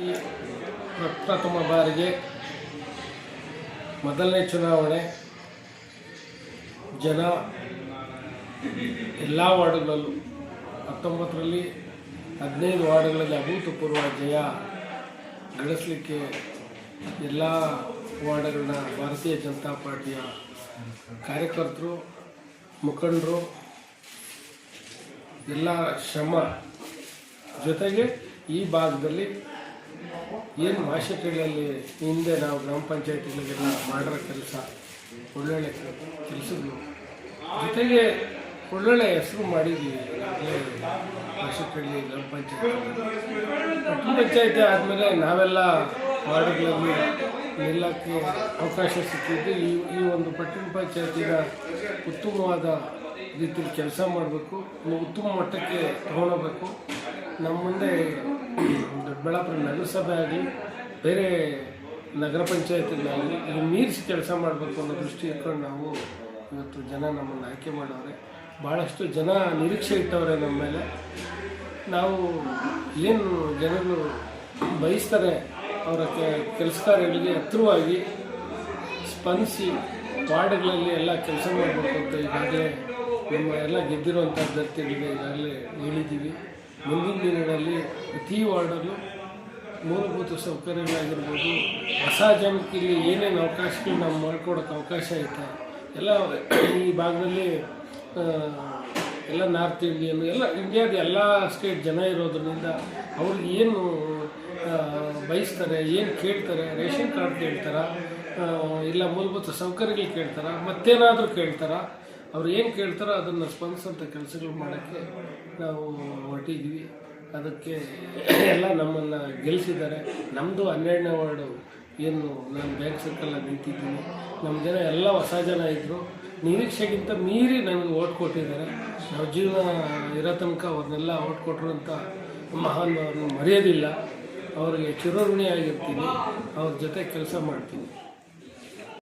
ಈ ಪ್ರಪ್ರಥಮ ಬಾರಿಗೆ ಮೊದಲನೇ ಚುನಾವಣೆ ಜನ ಎಲ್ಲ ವಾರ್ಡ್ಗಳಲ್ಲೂ ಹತ್ತೊಂಬತ್ತರಲ್ಲಿ ಹದಿನೈದು ವಾರ್ಡ್ಗಳಲ್ಲಿ ಅಭೂತಪೂರ್ವ ಜಯ ಗಳಿಸಲಿಕ್ಕೆ ಎಲ್ಲ ವಾರ್ಡ್ಗಳನ್ನ ಭಾರತೀಯ ಜನತಾ ಪಾರ್ಟಿಯ ಕಾರ್ಯಕರ್ತರು, ಮುಖಂಡರು, ಎಲ್ಲ ಶ್ರಮ ಜೊತೆಗೆ ಈ ಭಾಗದಲ್ಲಿ ಏನು ಭಾಷೆಗಳಲ್ಲಿ ಹಿಂದೆ ನಾವು ಗ್ರಾಮ ಪಂಚಾಯತಿಗಳಿಗೆಲ್ಲ ಮಾಡಿರೋ ಕೆಲಸ, ಒಳ್ಳೊಳ್ಳೆ ಕೆಲಸಗಳು. ಜೊತೆಗೆ ಒಳ್ಳೊಳ್ಳೆ ಹೆಸರು ಮಾಡಿದ್ದೀವಿ ಭಾಷೆಗಳಲ್ಲಿ ಗ್ರಾಮ ಪಂಚಾಯತಿ ಗ್ರಾಮ ಪಂಚಾಯತಿ ಆದಮೇಲೆ ನಾವೆಲ್ಲ ವಾರ್ಡ್ಗಳಲ್ಲಿ ನಿಲ್ಲಕ್ಕೆ ಅವಕಾಶ ಸಿಕ್ಕಿದ್ದು ಈ ಈ ಒಂದು ಪಟ್ಟಣ ಪಂಚಾಯತಿನ ಉತ್ತಮವಾದ ರೀತಿಯಲ್ಲಿ ಕೆಲಸ ಮಾಡಬೇಕು, ಉತ್ತಮ ಮಟ್ಟಕ್ಕೆ ತಗೊಳ್ಬೇಕು ನಮ್ಮ ಮುಂದೆ ದೊಡ್ಡಬಳ್ಳಾಪುರ ನಗರಸಭೆ ಆಗಲಿ ಬೇರೆ ನಗರ ಪಂಚಾಯತ್ಗಳಾಗಲಿ ಇಲ್ಲಿ ಮೀರಿಸಿ ಕೆಲಸ ಮಾಡಬೇಕು ಅನ್ನೋ ದೃಷ್ಟಿ ಇಟ್ಕೊಂಡು ನಾವು ಇವತ್ತು ಜನ ನಮ್ಮನ್ನು ಆಯ್ಕೆ ಮಾಡೋರೆ. ಭಾಳಷ್ಟು ಜನ ನಿರೀಕ್ಷೆ ಇಟ್ಟವ್ರೆ ನಮ್ಮ ಮೇಲೆ. ನಾವು ಏನು ಜನರು ಬಯಸ್ತಾರೆ ಅವರ ಕೆಲಸ ಕಾರ್ಯಗಳಿಗೆ ಹತ್ರವಾಗಿ ಸ್ಪಂದಿಸಿ ವಾರ್ಡ್ಗಳಲ್ಲಿ ಎಲ್ಲ ಕೆಲಸ ಮಾಡಬೇಕು ಅಂತ ಈಗಾಗಲೇ ನಮ್ಮ ಎಲ್ಲ ಗೆದ್ದಿರುವಂಥ ಅಭ್ಯರ್ಥಿಗಳಿಗೆ ಈಗಾಗಲೇ ಹೇಳಿದ್ದೀವಿ. ಮುಂದಿನ ದಿನಗಳಲ್ಲಿ ಪ್ರತಿ ವಾರ್ಡಲ್ಲೂ ಮೂಲಭೂತ ಸೌಕರ್ಯಗಳಾಗಿರ್ಬೋದು, ಹೊಸ ಜನಕ್ಕೆ ಇಲ್ಲಿ ಏನೇನು ಅವಕಾಶಗಳು ನಾವು ಮಾಡ್ಕೊಡೋಕೆ ಅವಕಾಶ ಐತೆ, ಎಲ್ಲ ಈ ಭಾಗದಲ್ಲಿ ಎಲ್ಲ ನಾರ್ತ್ ಇಂಡಿಯನ್, ಎಲ್ಲ ಇಂಡಿಯಾದ ಎಲ್ಲ ಸ್ಟೇಟ್ ಜನ ಇರೋದ್ರಿಂದ ಅವ್ರಿಗೆ ಏನು ಬಯಸ್ತಾರೆ, ಏನು ಕೇಳ್ತಾರೆ, ರೇಷನ್ ಕಾರ್ಡ್ ಕೇಳ್ತಾರ ಇಲ್ಲ ಮೂಲಭೂತ ಸೌಕರ್ಯಗಳು ಕೇಳ್ತಾರ, ಮತ್ತೇನಾದರೂ ಕೇಳ್ತಾರ ಅವ್ರು ಏನು ಕೇಳ್ತಾರೋ ಅದನ್ನು ಸ್ಪಂದಿಸೋಂಥ ಕೆಲಸಗಳು ಮಾಡೋಕ್ಕೆ ನಾವು ಹೊರಟಿದ್ವಿ. ಅದಕ್ಕೆ ಎಲ್ಲ ನಮ್ಮನ್ನು ಗೆಲ್ಲಿಸಿದ್ದಾರೆ ನಮ್ಮದು ಹನ್ನೆರಡನೇ ವಾರ್ಡು ಏನು, ನಾನು ಬ್ಯಾಂಕ್ ಸರ್ಕಲಲ್ಲಿ ನಿಂತಿದ್ದೀನಿ. ನಮ್ಮ ಜನ ಎಲ್ಲ ಹೊಸ ಜನ ಇದ್ದರು ನಿರೀಕ್ಷೆಗಿಂತ ಮೀರಿ ನನಗೆ ಓಟ್ ಕೊಟ್ಟಿದ್ದಾರೆ. ನಾವು ಜೀವನ ಇರೋ ತನಕ ಅವ್ರನ್ನೆಲ್ಲ ಓಟ್ ಕೊಟ್ಟರು ಅಂತ ಮಹಾನ್ ಅವ್ರನ್ನ ಮರೆಯೋದಿಲ್ಲ. ಅವರಿಗೆ ಚಿರಋಣಿಯಾಗಿರ್ತೀನಿ. ಅವ್ರ ಜೊತೆ ಕೆಲಸ ಮಾಡ್ತೀನಿ.